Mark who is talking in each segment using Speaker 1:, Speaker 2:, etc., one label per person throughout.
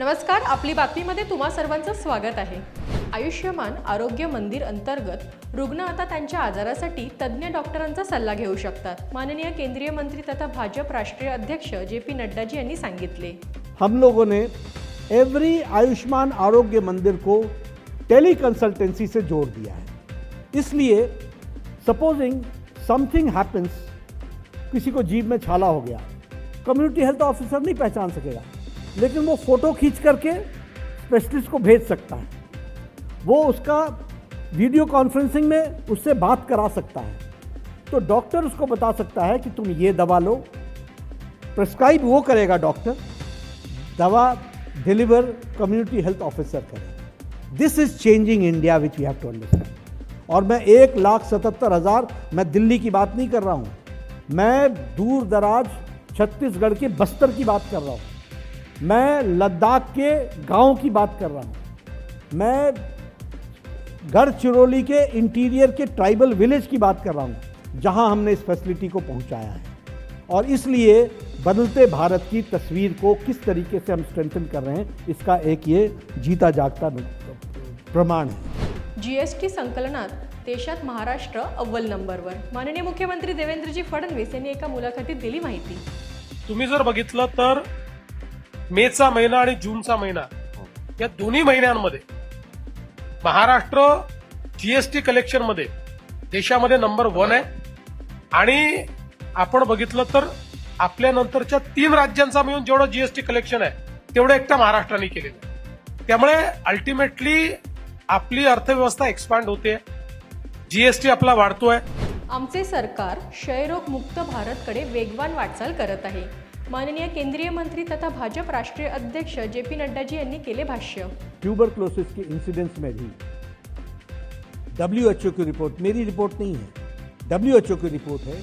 Speaker 1: नमस्कार आपली बातमीमध्ये तुम्हा सर्वांचं स्वागत आहे. आयुष्यमान आरोग्य मंदिर अंतर्गत रुग्ण आता त्यांच्या आजारासाठी तज्ज्ञ डॉक्टरांचा सल्ला घेऊ शकतात. माननीय केंद्रीय मंत्री तथा भाजप राष्ट्रीय अध्यक्ष जे पी नड्डाजी यांनी सांगितले.
Speaker 2: हम लोगों ने एवरी आयुष्मान आरोग्य मंदिर को टेली कंसल्टेंसी से जोड़ दिया है। इसलिए सपोजिंग समथिंग हैपन्स किसी को जीभ में छाला हो गया कम्युनिटी हेल्थ ऑफिसर नहीं पहचान सकेगा। लेकिन वो फ़ोटो खींच करके स्पेशलिस्ट को भेज सकता है। वो उसका वीडियो कॉन्फ्रेंसिंग में उससे बात करा सकता है। तो डॉक्टर उसको बता सकता है कि तुम ये दवा लो। प्रिस्क्राइब वो करेगा डॉक्टर दवा डिलीवर कम्युनिटी हेल्थ ऑफिसर करेगा। This is changing India which you have to understand और मैं एक लाख सतहत्तर हज़ार, मैं दिल्ली की बात नहीं कर रहा हूँ। मैं दूर दराज छत्तीसगढ़ के बस्तर की बात कर रहा हूँ। मैं लद्दाख के गांव की बात कर रहा हूँ। मैं गढ़चिरौली के इंटीरियर के ट्राइबल विलेज की बात कर रहा हूँ जहाँ हमने इस फैसिलिटी को पहुँचाया है। और इसलिए बदलते भारत की तस्वीर को किस तरीके से हम स्ट्रेंथन कर रहे हैं इसका एक ये जीता जागता प्रमाण है।
Speaker 1: जीएसटी संकलनात देशात महाराष्ट्र अव्वल नंबरवर माननीय मुख्यमंत्री देवेंद्रजी फडणवीस यांनी एका मुलाखतीत दिली माहिती.
Speaker 3: तुम्ही जर बघितलं तर मेचा महिना आणि जूनचा महिना या दोन्ही महिन्यांमध्ये महाराष्ट्र जीएसटी कलेक्शनमध्ये देशामध्ये नंबर वन आहे. आणि आपण बघितलं तर आपल्या नंतरच्या तीन राज्यांचा मिळून जेवढं जीएसटी कलेक्शन आहे तेवढं एकट्या महाराष्ट्राने केलेलं आहे. त्यामुळे अल्टिमेटली आपली अर्थव्यवस्था एक्सपांड होते. जीएसटी आपला वाढतोय.
Speaker 1: आमचे सरकार क्षयरोग मुक्त भारतकडे वेगवान वाटचाल करत आहे. माननीय केंद्रीय मंत्री तथा भाजप राष्ट्रीय अध्यक्ष जे पी नड्डाजी यांनी केले भाष्य.
Speaker 2: ट्यूबरक्लोसिस के इंसिडेंट्स में भी। डब्ल्यू एच ओ की रिपोर्ट मेरी रिपोर्ट नहीं है। डब्ल्यू एच ओ की रिपोर्ट है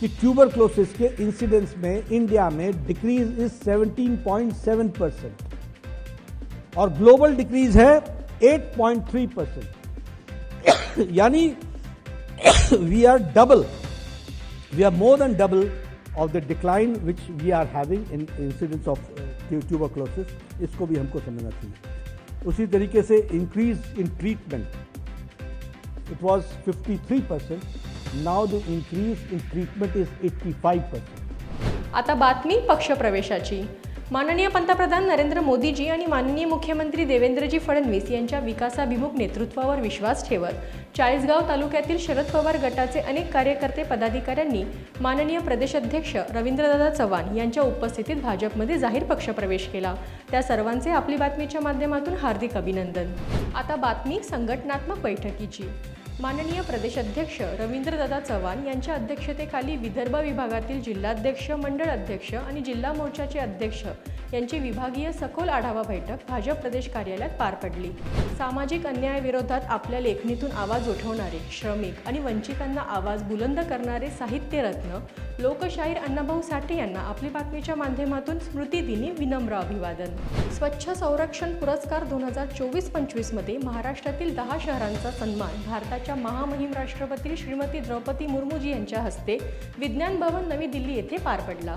Speaker 2: कि ट्यूबरक्लोसिस के इंसिडेंस में इंडिया में डिक्रीज इज़ 17.7 परसेंट और ग्लोबल डिक्रीज है 8.3 परसेंट यानी we are double we are more than double of the decline which we are having in incidence of uh, tuberculosis इसको भी हमको समझना चाहिए। उसी तरीके से increase in treatment it was 53 percent now the increase in treatment is 85 percent
Speaker 1: आता बातमी पक्षप्रवेशाची माननीय पंतप्रधान नरेंद्र मोदीजी आणि माननीय मुख्यमंत्री देवेंद्रजी फडणवीस यांच्या विकासाभिमुख नेतृत्वावर विश्वास ठेवत चाळीसगाव तालुक्यातील शरद पवार गटाचे अनेक कार्यकर्ते पदाधिकाऱ्यांनी माननीय प्रदेशाध्यक्ष रवींद्रदादा चव्हाण यांच्या उपस्थितीत भाजपमध्ये जाहीर पक्षप्रवेश केला. त्या सर्वांचे आपली बातमीच्या माध्यमातून हार्दिक अभिनंदन. आता बातमी संघटनात्मक बैठकीची. माननीय प्रदेशाध्यक्ष रवींद्रदादा चव्हाण यांच्या अध्यक्षतेखाली विदर्भ विभागातील जिल्हाध्यक्ष मंडळ अध्यक्ष आणि जिल्हा मोर्चाचे अध्यक्ष यांची विभागीय सखोल आढावा बैठक भाजप प्रदेश कार्यालयात पार पडली. सामाजिक अन्यायाविरोधात आपल्या लेखणीतून आवाज उठवणारे श्रमिक आणि वंचितांना आवाज बुलंद करणारे साहित्यरत्न लोकशाहीर अण्णाभाऊ साठे यांना आपली बातमीच्या माध्यमातून स्मृतिदिनी विनम्र अभिवादन. स्वच्छ संरक्षण पुरस्कार दोन हजार चोवीस पंचवीसमध्ये महाराष्ट्रातील दहा शहरांचा सन्मान भारताच्या महामहिम राष्ट्रपती श्रीमती द्रौपदी मुर्मूजी यांच्या हस्ते विज्ञान भवन नवी दिल्ली येथे पार पडला.